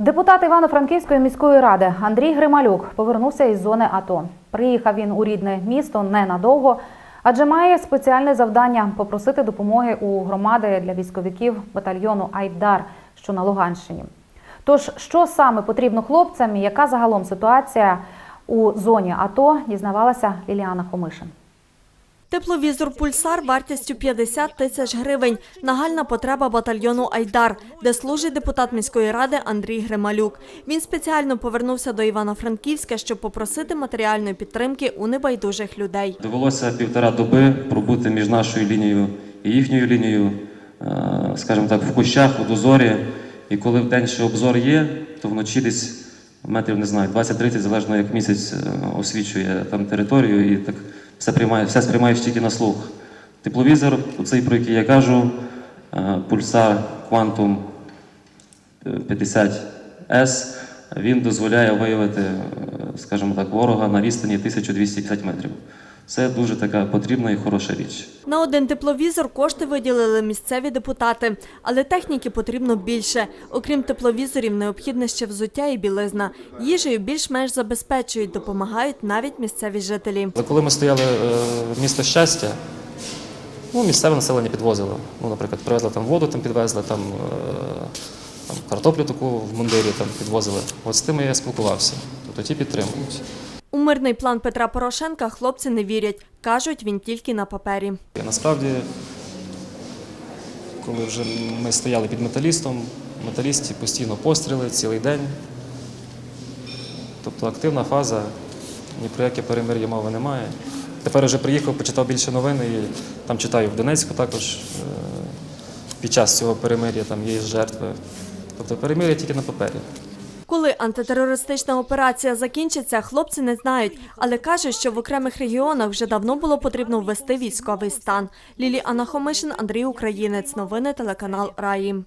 Депутат Івано-Франківської міської ради Андрій Грималюк повернувся із зони АТО. Приїхав він у рідне місто ненадовго, адже має спеціальне завдання попросити допомоги у громади для військовиків батальйону Айдар, що на Луганщині. Тож, що саме потрібно хлопцям і яка загалом ситуація у зоні АТО, дізнавалася Ліліана Хомишин. Тепловізор Пульсар вартістю 50 тисяч гривень. Нагальна потреба батальйону Айдар, де служить депутат міської ради Андрій Грималюк. Він спеціально повернувся до Івано-Франківська, щоб попросити матеріальної підтримки у небайдужих людей. Довелося півтора доби пробути між нашою лінією і їхньою лінією, е, скажімо так, в кущах, у дозорі. І коли в день ще обзор є, то вночі десь метрів не знаю, 20-30, залежно як місяць е, освічує там територію, і так все приймає, все сприймаєш тільки на слух. Тепловізор, цей, про який я кажу, е, пульсар Quantum 50S, він дозволяє виявити, е, скажімо так, ворога на відстані 1250 метрів. Це дуже така потрібна і хороша річ. На один тепловізор кошти виділили місцеві депутати, але техніки потрібно більше. Окрім тепловізорів, необхідне ще взуття і білизна. Їжею більш-менш забезпечують, допомагають навіть місцеві жителі. Коли ми стояли е, в місто щастя, ну, місцеве населення підвозило. Ну, наприклад, привезли там воду, там підвезли, там, е, там картоплю таку в мундирі там підвозили. От з тими я спілкувався. Тобто ті підтримують. У мирний план Петра Порошенка хлопці не вірять. Кажуть, він тільки на папері. Насправді, коли вже ми стояли під металістом, в металісті постійно постріли цілий день. Тобто активна фаза, ні про яке перемир'я мови немає. Тепер вже приїхав, почитав більше новин і там читаю в Донецьку також. е, Під час цього перемир'я там є жертви. Тобто перемир'я тільки на папері. Коли антитерористична операція закінчиться, хлопці не знають, але кажуть, що в окремих регіонах вже давно було потрібно ввести військовий стан. Лілі Анахомишин, Андрій Українець. Новини телеканал Раї.